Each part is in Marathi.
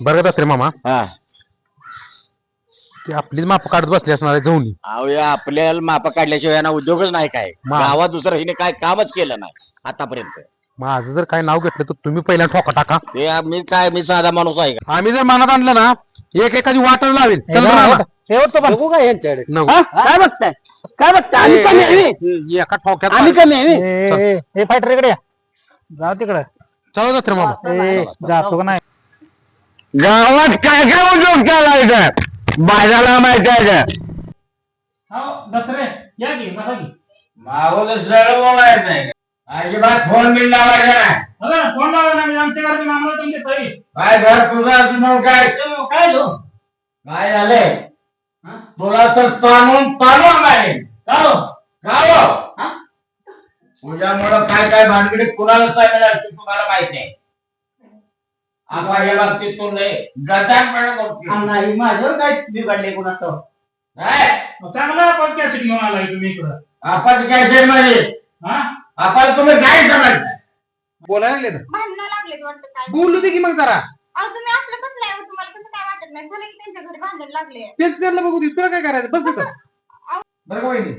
बर का अण्णा मामा. हा. ती आपलीच माप काढत बसली असणार जाऊन आपल्याला माप काढल्याशिवाय ना उद्योगच नाही काय. गावात दुसरं हिने काय कामच केलं नाही आतापर्यंत. माझं जर काय नाव घेतलं तर तुम्ही पहिला ठोका टाका. ते मी काय मी साधा माणूस आहे आम्ही जर मनात आणलं ना एक एखादी वाटर लावेल. बघू यांच्याकडे? नको. काय बघताय? काय बघताय आम्ही कमी आहे. एका ठोक्यात आम्ही कमी आहे. हे फायटर इकडे या. जाऊ तिकडे. चला जात रे मामा. जातो का नाही? गावात काय काय उद्योग चालायचा? बाजाला माहिती आहे का? सरळ बोलायचं अजिबात फोन बिल लावायचा नाही. फोन लावा ना मी आमच्या घरात आम्हाला तुमचे तरी काय घर तुझं अजून काय? काय लो काय झालंय? तुला तर ताणून ताणून मारेन तुझ्यामुळं काय काय भानगडी कुणालाच नाही मिळाल ते तुम्हाला माहिती आहे आपण या बाबतीत तू लय गदानपणा करतोय. नाही माझ्यावर काय बिघडले कोणाचं? काय चांगला आपण कॅसेट घेऊन आलाय तुम्ही इकडं. आपण काय मध्ये. हा? आपण तुम्ही काय समजता बोलायला लागले ना भांडणं लागलेत वाटतं काय? बोलू दे की मग जरा. अहो तुम्ही असलं कसलं आहे तुम्हाला कसं काय वाटत नाही? बोला की त्यांच्या घरी भांडण लागले. तेच त्यांना बघू दे. तुला काय करायचं? बस तिथं बरं का वहिनी?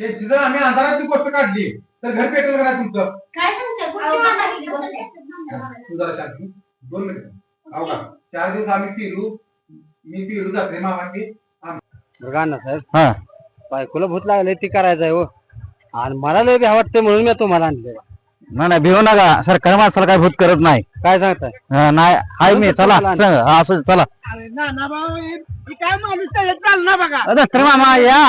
ते तिथं आम्ही अंधारात ती गोष्ट काढली तर घर पेटवलं का नाही तुमचं? काय सांगते. तू जरा शांत हो. दोन मिनिट. हो का? चार दिवस आम्ही फिरू मी फिरू जाते मामाची बघा ना साहेब? बायकोला भूत लागले ती करायचं आहे हो. आणि मला लय भ्या वाटते म्हणून मी तुम्हाला आणले नाही नाही भिवू नका. सरकारी माणसाला काय भूत करत नाही. काय सांगताय? अं, नाही हाय मी. चला सांग, हा, असं चला. काय माणूस चाल ना बघा. अरे तर मामा या.